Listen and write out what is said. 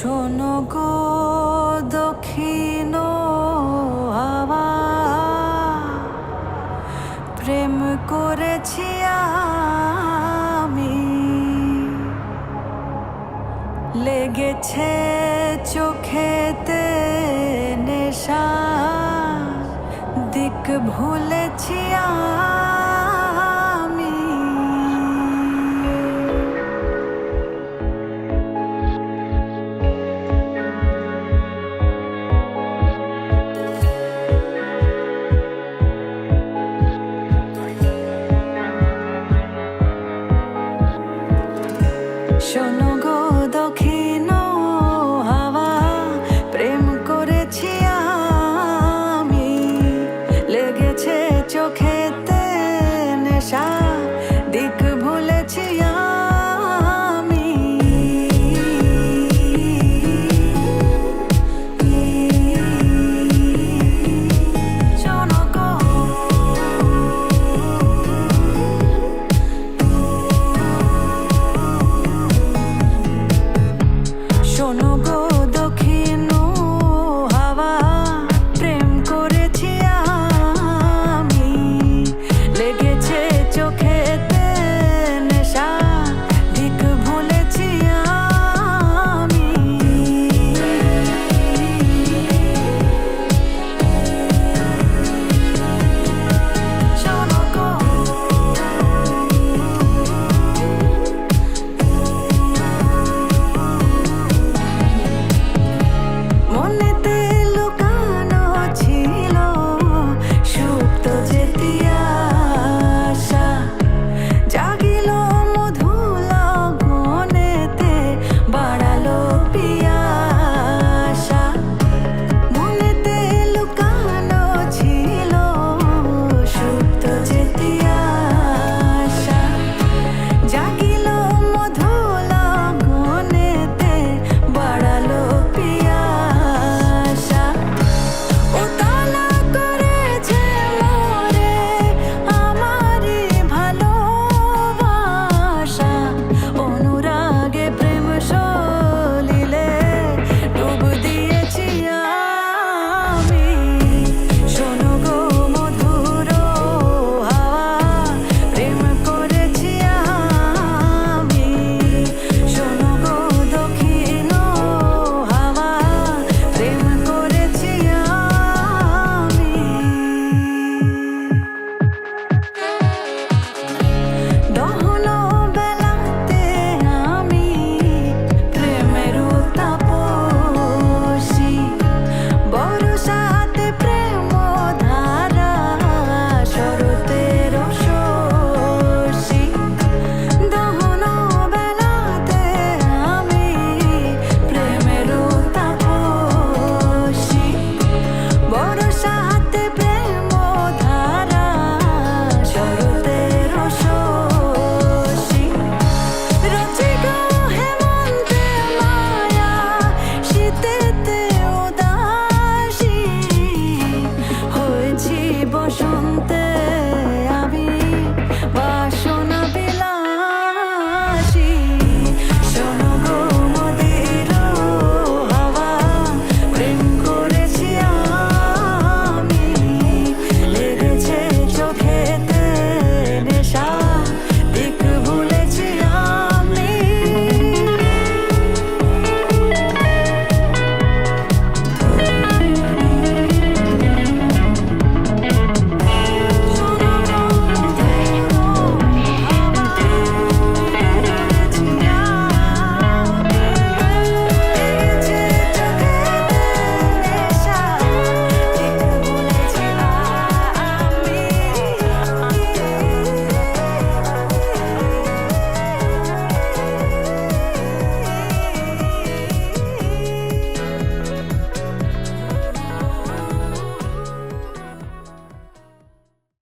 শোনো গো দক্ষিণ প্রেম করেছি আমি। লেগেছে চোখেতে নেশা। দিক ভুলেছি আমি don't know বসন্তে